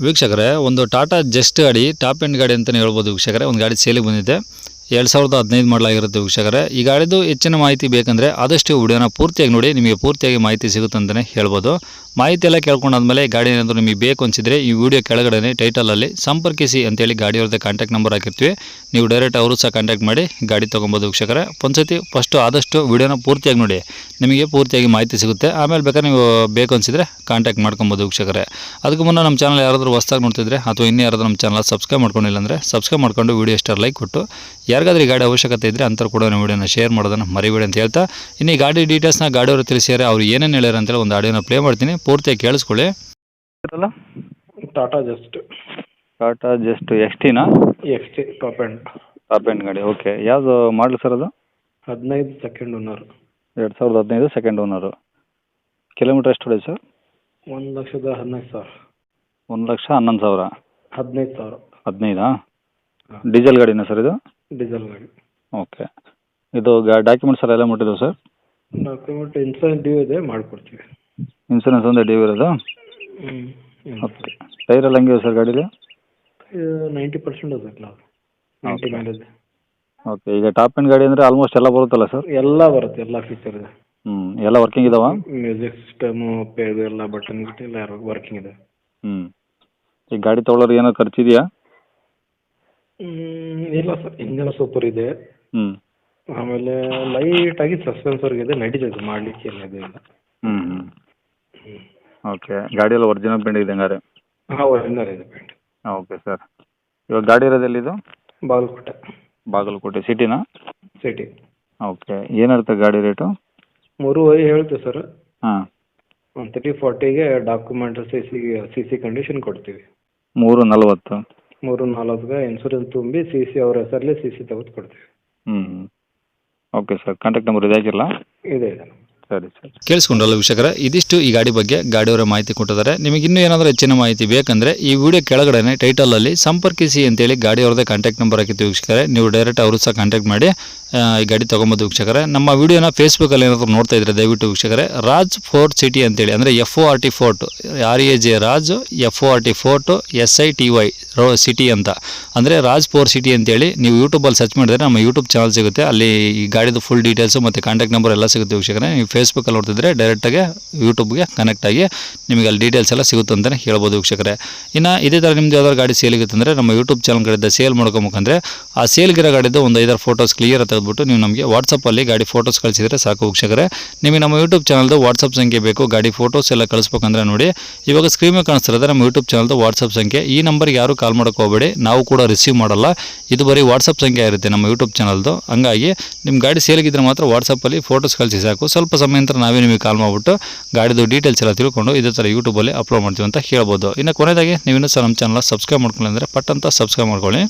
ವೀಕ್ಷಕರೇ, ಒಂದು ಟಾಟಾ ಜಸ್ಟ್ ಗಾಡಿ, ಟಾಪ್ ಎಂಡ್ ಗಾಡಿ ಅಂತಲೇ ಹೇಳ್ಬೋದು ವೀಕ್ಷಕರೇ. ಒಂದು ಗಾಡಿ ಸೇಲಿಗೆ ಬಂದಿದೆ. ಎರಡು ಸಾವಿರದ ಹದಿನೈದು ಮಾಡಲಾಗಿರುತ್ತೆ ವೀಕ್ಷಕರೇ. ಈ ಗಾಡಿದು ಹೆಚ್ಚಿನ ಮಾಹಿತಿ ಬೇಕಂದರೆ ಆದಷ್ಟು ವಿಡಿಯೋನ ಪೂರ್ತಿಯಾಗಿ ನೋಡಿ, ನಿಮಗೆ ಪೂರ್ತಿಯಾಗಿ ಮಾಹಿತಿ ಸಿಗುತ್ತೆ ಅಂತಲೇ ಹೇಳ್ಬೋದು. ಮಾಹಿತಿ ಎಲ್ಲ ಕೇಳ್ಕೊಂಡಾದ್ಮೇಲೆ ಗಾಡಿ ಏನಾದರೂ ನಿಮಗೆ ಬೇಕು ಅನಿಸಿದರೆ ಈ ವಿಡಿಯೋ ಕೆಳಗಡೆ ಟೈಟಲಲ್ಲಿ ಸಂಪರ್ಕಿಸಿ ಅಂತೇಳಿ ಗಾಡಿಯವ್ರದ್ದು ಕಾಂಟ್ಯಾಕ್ಟ್ ನಂಬರ್ ಹಾಕಿರ್ತೀವಿ. ನೀವು ಡೈರೆಕ್ಟ್ ಅವರು ಸಹ ಕಾಂಟ್ಯಾಕ್ಟ್ ಮಾಡಿ ಗಾಡಿ ತೊಗೊಬೋದು ವೀಕ್ಷಕರೇ. ಒಂದ್ಸತಿ ಫಸ್ಟು ಆದಷ್ಟು ವಿಡಿಯೋನ ಪೂರ್ತಿಯಾಗಿ ನೋಡಿ, ನಿಮಗೆ ಪೂರ್ತಿಯಾಗಿ ಮಾಹಿತಿ ಸಿಗುತ್ತೆ. ಆಮೇಲೆ ಬೇಕಾದ್ರೆ ನೀವು ಬೇಕು ಅನಿಸಿದರೆ ಕಾಂಟ್ಯಾಕ್ಟ್ ಮಾಡ್ಕೊಬೋದು ವೀಕ್ಷಕರೇ. ಅದಕ್ಕೂ ಮುನ್ನ ನಮ್ಮ ಚಾನಲ್ ಯಾರಾದರೂ ಹೊಸ್ದಾಗಿ ನೋಡ್ತಿದ್ರೆ ಅಥವಾ ಇನ್ನೂ ಯಾರಾದರೂ ನಮ್ಮ ಚಾನಲ್ ಸಬ್ಸ್ಕ್ರೈಬ್ ಮಾಡ್ಕೊಂಡಿಲ್ಲ ಅಂದರೆ ಸಬ್ಸ್ಕ್ರೈಬ್ ಮಾಡ್ಕೊಂಡು ವಿಡಿಯೋ ಇಷ್ಟ ಲೈಕ್ ಕೊಟ್ಟು. ಯಾರಿಗಾದ್ರೂ ಈ ಗಾಡಿ ಅವಶ್ಯಕತೆ ಇದ್ದರೆ ಅಂಥವ್ರು ಕೂಡ ನಾವು ವಿಡಿಯೋನ ಶೇರ್ ಮಾಡೋದನ್ನು ಮರಿಬೇಡಿ ಅಂತ ಹೇಳ್ತಾ ಇನ್ನು ಈ ಗಾಡಿ ಡೀಟೇಲ್ಸ್ನ ಗಾಡಿಯವರು ತಿಳಿಸಿದ್ದಾರೆ ಅವ್ರು ಏನೇನು ಹೇಳ್ಯಾರ ಅಂತೇಳಿ ಒಂದು ಆಡಿಯೋನ ಪ್ಲೇ ಮಾಡ್ತೀನಿ. ಪೂರ್ತಿಯಾಗಿ ಕೇಳಿಸ್ಕೊಳ್ಳಿ. Tata Zest Tata Zest X Tina X T top end top end ಗಾಡಿ ಓಕೆ ಯಾವುದು ಮಾಡಲ್ ಸರ್ ಅದು? ಹದಿನೈದು ಸೆಕೆಂಡ್ ಓನರ್ ಎರಡು ಸಾವಿರದ ಹದಿನೈದು ಸೆಕೆಂಡ್ ಓನರು ಕಿಲೋಮೀಟ್ರ್ ಎಷ್ಟು ಹೊಡೆ ಸರ್ ಒಂದು ಲಕ್ಷದ ಹದಿನೈದು ಸಾವಿರ. ಒಂದು ಲಕ್ಷ ಹನ್ನೊಂದು ಸಾವಿರ. ಹದಿನೈದು ಸಾವಿರ. ಹದಿನೈದಾ? ಡೀಸೆಲ್ ಗಾಡಿನಾ ಸರ್ ಇದು? ಡೀಸೆಲ್ ಗಾಡಿ. ಓಕೆ. ಇದು ಡಾಕ್ಯುಮೆಂಟ್ಸ್ ಎಲ್ಲ ಎಲ್ಲ ಮುಟ್ಟಿದ್ದಾವೆ ಸರ್? ಡಾಕ್ಯುಮೆಂಟ್ ಇನ್ಸೂರೆನ್ಸ್ ಡ್ಯೂ ಇದೆ ಮಾಡಿಕೊಡ್ತೀವಿ. ಇನ್ಸೂರೆನ್ಸ್ ಒಂದೇ ಡ್ಯೂ ಇರೋದು? ಓಕೆ. ಟೈರ್ ಎಲ್ಲ ಹೆಂಗಿದೆ ಸರ್ ಗಾಡೀಲಿ? ನೈಂಟಿ ಪರ್ಸೆಂಟ್ ಅದಲ್ಲ ನೈಂಟಿ ಮೇಲೆ ಇದೆ ಓಕೆ. ಈಗ ಟಾಪ್ ಎಂಡ್ ಗಾಡಿ ಅಂದರೆ ಆಲ್ಮೋಸ್ಟ್ ಎಲ್ಲ ಬರುತ್ತಲ್ಲ ಸರ್? ಎಲ್ಲ ಬರುತ್ತೆ ಎಲ್ಲ ಫೀಚರ್ ಇದೆ. ಹ್ಞೂ ಎಲ್ಲ ವರ್ಕಿಂಗ್ ಇದಾವ? ಮ್ಯೂಸಿಕ್ ಸಿಸ್ಟಮು ಪೇದು ಎಲ್ಲ ಬಟನ್ ಗಿಟ್ ಎಲ್ಲ ವರ್ಕಿಂಗ್ ಇದೆ. ಹ್ಞೂ ಈ ಗಾಡಿ ತೊಗೊಳೋರು ಏನೋ ಖರ್ಚಿದೆಯಾ? ಇಲ್ಲ ಸರ್ ಇಂಜನ್ ಸೂಪರ್ ಇದೆ. ಹ್ಮ್. ಆಮೇಲೆ ಲೈಟಾಗಿ ಸಸ್ಪೆನ್ಸರ್ ಇದೆ ನಡೀತದೆ ಮಾಡ್ಲಿಕ್ಕೆ ಎಲ್ಲ ಇದೆ ಇಲ್ಲ. ಹ್ಞೂ ಹ್ಞೂ ಓಕೆ ಗಾಡಿ ಎಲ್ಲ ಒರಿಜಿನಲ್ ಪೇಂಟ್ ಇದೆ ಹಂಗಾರೆ? ಹಾಂ ಒರಿಜಿನಲ್ ಇದೆ ಪೇಂಟ್ ಓಕೆ ಸರ್ ಇವಾಗ ಗಾಡಿ ಇರೋದು ಎಲ್ಲಿದು? ಬಾಗಲಕೋಟೆ. ಬಾಗಲಕೋಟೆ ಸಿಟಿನಾ ಸಿಟಿ ಓಕೆ ಏನಿರುತ್ತೆ ಗಾಡಿ ರೇಟು ಮೂರುವರೆ ಹೇಳ್ತೀವಿ ಸರ್ ಹಾಂ. ಒಂದು thirty ಫಾರ್ಟಿಗೆ document C C C C condition ಕೊಡ್ತೀವಿ. ಮೂರು ನಲ್ವತ್ತು. ಮೂರು ನಾಲ್ಕು ಇನ್ಸೂರೆನ್ಸ್ ತುಂಬಿ ಸಿ ಸಿ ಅವ್ರ ಹೆಸರಲ್ಲಿ ಸಿ ಸಿ ತೆಗೆದು ಕೊಡ್ತೀವಿ ಹ್ಞೂ ಓಕೆ ಸರ್ ಕಾಂಟ್ಯಾಕ್ಟ್ ನಂಬರ್ ಇದೆ ಹಾಕಿರಲ್ಲ ಇದೆ ಇದೆ. ಸರಿ ಸರಿ. ಕೇಳಿಸ್ಕೊಂಡ್ರಲ್ಲ ವೀಕ್ಷಕರ? ಇದಿಷ್ಟು ಈ ಗಾಡಿ ಬಗ್ಗೆ ಗಾಡಿಯವರ ಮಾಹಿತಿ ಕೊಟ್ಟಿದ್ದಾರೆ. ನಿಮಗೆ ಇನ್ನೂ ಏನಾದರೂ ಹೆಚ್ಚಿನ ಮಾಹಿತಿ ಬೇಕಂದರೆ ಈ ವಿಡಿಯೋ ಕೆಳಗಡೆ ಟೈಟಲಲ್ಲಿ ಸಂಪರ್ಕಿಸಿ ಅಂತೇಳಿ ಗಾಡಿಯವರದೇ ಕಾಂಟ್ಯಾಕ್ಟ್ ನಂಬರ್ ಹಾಕಿತ್ತು ವೀಕ್ಷಕರೇ. ನೀವು ಡೈರೆಕ್ಟ್ ಅವರು ಸಹ ಕಾಂಟ್ಯಾಕ್ಟ್ ಮಾಡಿ ಈ ಗಾಡಿ ತೊಗೊಬೋದು ವೀಕ್ಷಕರೇ. ನಮ್ಮ ವಿಡಿಯೋನ ಫೇಸ್ಬುಕ್ಕಲ್ಲಿ ಏನಾದರೂ ನೋಡ್ತಾ ಇದ್ದರೆ ದಯವಿಟ್ಟು ವೀಕ್ಷಕರೇ. ರಾಜ್ ಫೋರ್ಟ್ ಸಿಟಿ ಅಂತೇಳಿ, ಅಂದರೆ F O R T fort R A J Raj F O R T fort S I T Y rho city ಅಂತ. ಅಂದರೆ ರಾಜ್ ಫೋರ್ ಸಿಟಿ ಅಂತೇಳಿ ನೀವು ಯೂಟ್ಯೂಬಲ್ಲಿ ಸರ್ಚ್ ಮಾಡಿದ್ರೆ ನಮ್ಮ ಯೂಟ್ಯೂಬ್ ಚಾನಲ್ ಸಿಗುತ್ತೆ. ಅಲ್ಲಿ ಈ ಗಾಡಿದು ಫುಲ್ ಡೀಟೇಲ್ಸು ಮತ್ತು ಕಾಂಟ್ಯಾಕ್ಟ್ ನಂಬರ್ ಎಲ್ಲ ಸಿಗುತ್ತೆ ವೀಕ್ಷಕರೇ. ನೀವು ಫೇಸ್ಬುಕ್ಕಲ್ಲಿ ನೋಡ್ತಿದ್ರೆ ಡೈರೆಕ್ಟಾಗಿ ಯೂಟ್ಯೂಬ್ಗೆ ಕನೆಕ್ಟ್ ಆಗಿ ನಿಮಗೆ ಅಲ್ಲಿ ಡೀಟೇಲ್ಸ್ ಎಲ್ಲ ಸಿಗುತ್ತೆ ಅಂತಲೇ ಹೇಳ್ಬೋದು ವೀಕ್ಷಕರೇ. ಇನ್ನು ಇದೇ ಥರ ನಿಮ್ದು ಯಾವ್ದಾದ್ರು ಗಾಡಿ ಸೇಲಿಗುತ್ತೆ ಅಂದರೆ ನಮ್ಮ ಯೂಟ್ಯೂಬ್ ಚಾನಲ್ ಕಡೆಯಿಂದ ಸೇಲ್ ಮಾಡ್ಕೊಬೇಕಂದ್ರೆ ಆ ಸೇಲ್ಗಿರೋ ಗಾಡಿದ್ದು ಒಂದು ಐದಾರು ಫೋಟೋಸ್ ಕ್ಲಿಯರ್ ತೆಗೆದ್ಬಿಟ್ಟು ನೀವು ನಮಗೆ ವಾಟ್ಸಪ್ಪಲ್ಲಿ ಗಾಡಿ ಫೋಟೋಸ್ ಕಳಿಸಿದರೆ ಸಾಕು ವೀಕ್ಷಕರೇ. ನಿಮಗೆ ನಮ್ಮ ಯೂಟ್ಯೂಬ್ ಚಾನಲ್ದು ವಾಟ್ಸಪ್ ಸಂಖ್ಯೆ ಬೇಕು, ಗಾಡಿ ಫೋಟೋಸ್ ಎಲ್ಲ ಕಳಿಸ್ಬೇಕಂದ್ರೆ ನೋಡಿ. ಇವಾಗ ಸ್ಕ್ರೀನ್ ಮೇಲೆ ಕಾಣಿಸ್ತಿರೋದು ನಮ್ಮ ಯೂಟ್ಯೂಬ್ ಚಾನಲ್ದು ವಾಟ್ಸಪ್ ಸಂಖ್ಯೆ. ಈ ನಂಬರ್ಗೆ ಯಾರು ಕಾಲ್ ಮಾಡೋಕೆ ಹೋಗಬೇಡಿ, ನಾವು ಕೂಡ ರಿಸೀವ್ ಮಾಡಲ್ಲ. ಇದು ಬರೀ ವಾಟ್ಸಪ್ ಸಂಖ್ಯೆ ಇರುತ್ತೆ ನಮ್ಮ ಯೂಟ್ಯೂಬ್ ಚಾನಲ್ದು ಹಂಗಾಗಿ ನಿಮ್ಮ ಗಾಡಿ ಸೇಲಿಗಿದ್ರೆ ಮಾತ್ರ ವಾಟ್ಸಪ್ಪಲ್ಲಿ ಫೋಟೋಸ್ ಕಳಿಸಿ ಸಾಕು. ಸ್ವಲ್ಪ ಸಮಯ ನಂತರ ನಾವೇ ನಿಮಗೆ ಕಾಲ್ ಮಾಡಿಬಿಟ್ಟು ಗಾಡಿದು ಡೀಟೇಲ್ಸ್ ಎಲ್ಲ ತಿಳ್ಕೊಂಡು ಇದೇ ಥರ ಯೂಟ್ಯೂಬಲ್ಲಿ ಅಪ್ಲೋಡ್ ಮಾಡ್ತೀವಿ ಅಂತ ಹೇಳ್ಬೋದು. ಇನ್ನು ಕೊನೆಯದಾಗಿ ನೀವು ಇನ್ನೂ ಸಹ ನಮ್ಮ ಚಾನಲ್ ಸಬ್ಸ್ಕ್ರೈಬ್ ಮಾಡ್ಕೊಳ್ಳಿ ಅಂದರೆ ಪಟ್ ಅಂತ ಸಬ್ಸ್ಕ್ರೈಬ್ ಮಾಡ್ಕೊಳ್ಳಿ.